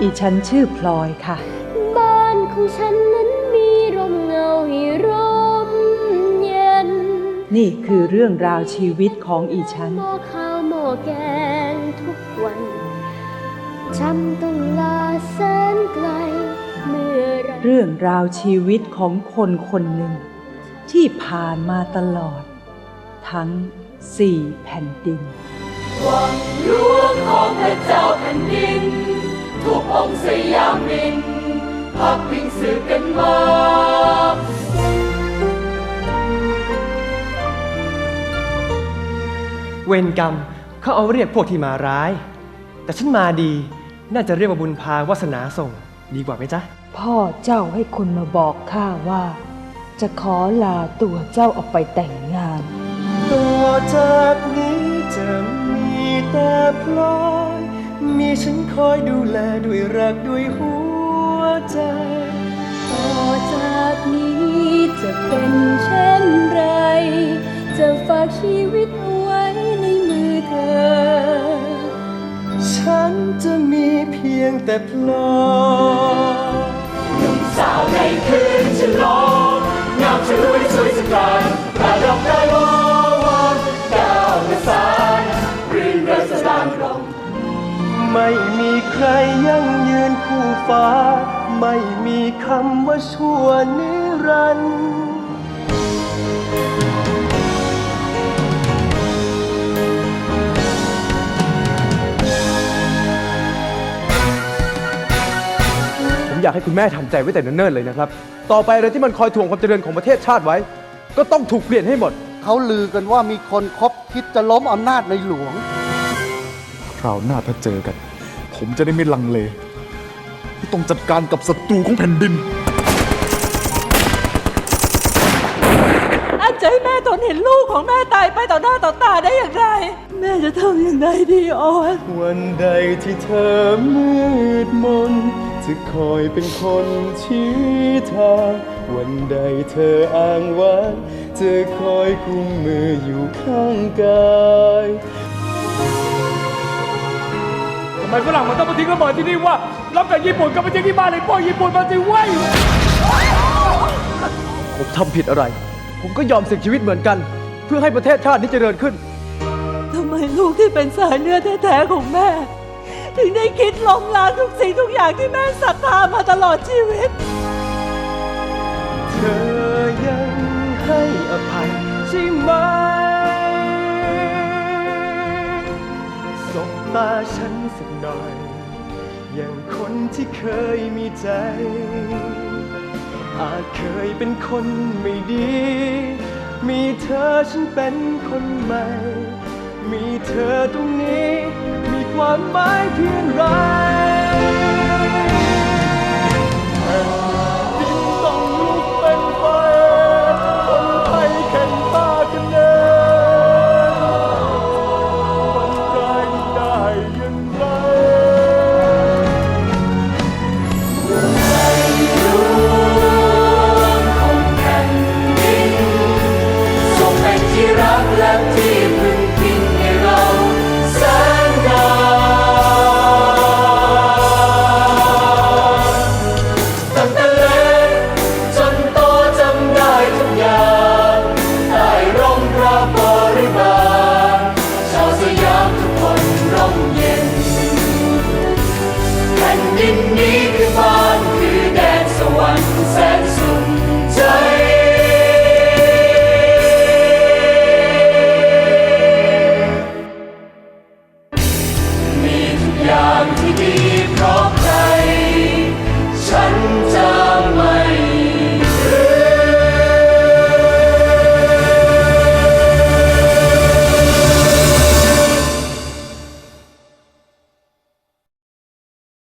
อีฉันชื่อพลอยค่ะ บ้านของฉันนั้นมีร่มเงาให้ร่มเย็น นี่คือเรื่องราวชีวิตของอีฉัน หม้อข้าวหม้อแกงทุกวันจำต้องลาแสนไกลเมื่อไรเรื่องราวชีวิตของคนคนหนึ่ง ที่ผ่านมาตลอด ทั้งสี่แผ่นดินหลวงของพระเจ้าแผ่นดิน ทุกองค์สยามินพักพิงสืบกันมาเวรกรรมเขาเอาเรียกพวกที่มาร้าย แต่ฉันมาดีน่าจะเรียกว่าบุญพาวาสนาส่ง ดีกว่าไหมจ๊ะ พ่อเจ้าให้คนมาบอกข้าว่า จะขอลาตัวเจ้าออกไปแต่งงานต่อจากนี้จะมีแต่พลอย มีฉันคอยดูแลด้วยรักด้วยหัวใจต่อจากนี้จะเป็นเช่นไร จะฝากชีวิตเอาไว้ในมือเธอ ฉันจะมีเพียงแต่พลอยสาวในคืนฉลองงามช่วยสวยสงกาน ฟ้า ไม่มีคำว่าชั่วนิรันดร์ผมอยากให้คุณแม่ทำใจไว้แต่เนิ่นๆเลยนะครับ ต่อไปอะไรที่มันคอยถ่วงความเจริญของประเทศชาติไว้ ก็ต้องถูกเปลี่ยนให้หมด เขาลือกันว่ามีคนคบคิดจะล้มอำนาจในหลวง คราวหน้าถ้าเจอกัน ผมจะได้ไม่ลังเล ที่ต้องจัดการกับศัตรูของแผ่นดิน อาจจะให้แม่ทนเห็นลูกของแม่ตายไปต่อหน้าต่อตาได้อย่างไร แม่จะทำอย่างไรดีออนวันใดที่เธอมืดมน จะคอยเป็นคนชี้ทางวันใดเธออ้างว้างจะคอยกุมมืออยู่ข้างกายทำไมฝรั่งมันต้องมาทิ้งระเบิดที่นี่ว่ารับจากญี่ปุ่นก็มาทิ้งที่บ้านเลยพวกญี่ปุ่นมาสิเว้ยผมทำผิดอะไร ผมก็ยอมเสี่ยงชีวิตเหมือนกัน เพื่อให้ประเทศชาตินี้เจริญขึ้น ทำไมลูกที่เป็นสายเลือดแท้ๆของแม่ ถึงได้คิดล้มล้างทุกสิ่งทุกอย่างที่แม่ศรัทธามาตลอดชีวิต บตาฉันสักหน่อย อย่างคนที่เคยมีใจ อาจเคยเป็นคนไม่ดี มีเธอฉันเป็นคนใหม่ มีเธอตรงนี้ มีความหมายเพียงไร มเย็นแผ่นดินนี้คือบ้านคือแดนสวรรค์แสนสุขใจมีทุกอย่างที่ดีเพราะใครฉันจะ